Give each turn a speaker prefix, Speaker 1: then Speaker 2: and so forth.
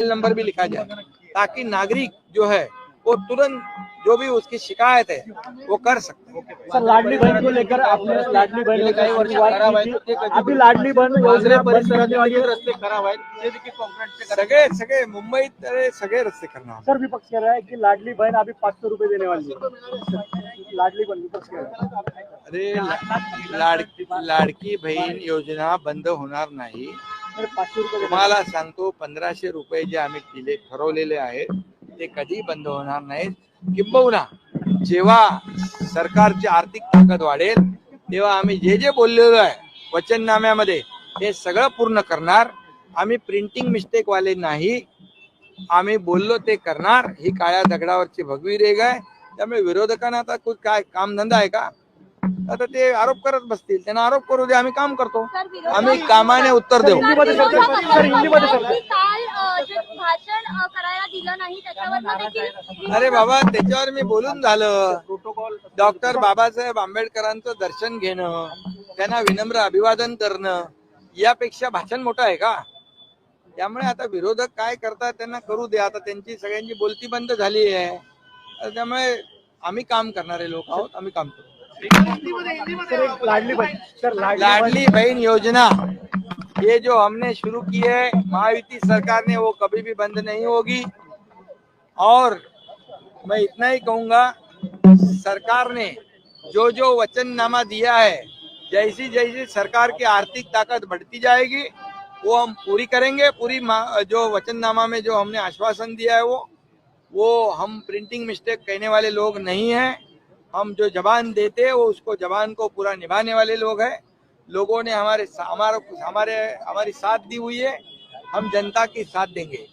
Speaker 1: Number भी लिखा जाए ताकि नागरिक जो है वो तुरंत जो भी उसकी शिकायत है वो कर सकते हैं।
Speaker 2: सर लाडली बहन को लेकर आपने लाडली बहन ने कई की अभी लाडली बहन योजना है।
Speaker 3: रस्ते खराब आहेत ते
Speaker 1: सगळे सगळे मुंबईत सगळे रस्ते करणार
Speaker 2: सर विपक्ष कह रहा है कि लाडली बहन अभी पाँच सौ रुपये देने वाली है। लाडली बहन विपक्ष कह रहा है।
Speaker 1: अरे लाडकी लाडकी बहीण योजना बंद होणार नाही.
Speaker 2: पाचशे रुपये
Speaker 1: तुम्हाला सांगतो पंधराशे रुपये जे आम्ही दिले ठरवलेले आहेत ते कधी बंद होणार नाहीत. किंबहुना जेव्हा सरकारची आर्थिक ताकद वाढेल तेव्हा आम्ही जे जे बोललेलो आहे वचननाम्यामध्ये ते सगळं पूर्ण करणार. आम्ही प्रिंटिंग मिस्टेक वाले नाही. आम्ही बोललो ते करणार. ही काळ्या दगडावरची भगवी रेग आहे. त्यामुळे विरोधकांना आता काय कामधंदा आहे का? आता ते आरोप करत बसतील. त्यांना आरोप करू दे आम्ही काम करतो. आम्ही कामाने उत्तर देऊ. अरे बाबा त्याच्यावर मी बोलून झालं. डॉक्टर बाबासाहेब आंबेडकरांचं दर्शन घेणं त्यांना विनम्र अभिवादन करणं यापेक्षा भाषण मोठं आहे का? त्यामुळे आता विरोधक काय करतात त्यांना करू दे. आता त्यांची सगळ्यांची बोलती बंद झाली आहे. त्यामुळे आम्ही काम करणारे लोक आहोत आम्ही काम करू
Speaker 2: लाडली बहन लाडली बहन
Speaker 1: योजना। ये जो हमने शुरू की है, महायुति सरकार ने, वो कभी भी बंद नहीं होगी। और मैं इतना ही कहूँगा, सरकार ने जो जो वचननामा दिया है जैसी जैसी सरकार की आर्थिक ताकत बढ़ती जाएगी, वो हम पूरी करेंगे। पूरी जो वचननामा में जो हमने आश्वासन दिया है, वो वो हम प्रिंटिंग मिस्टेक कहने वाले लोग नहीं हैं। हम जो जबान देते हैं, वो उसको जबान को पूरा निभाने वाले लोग हैं लोगों ने हमारे हमारे हमारे साथ दी हुई है हम जनता की साथ देंगे.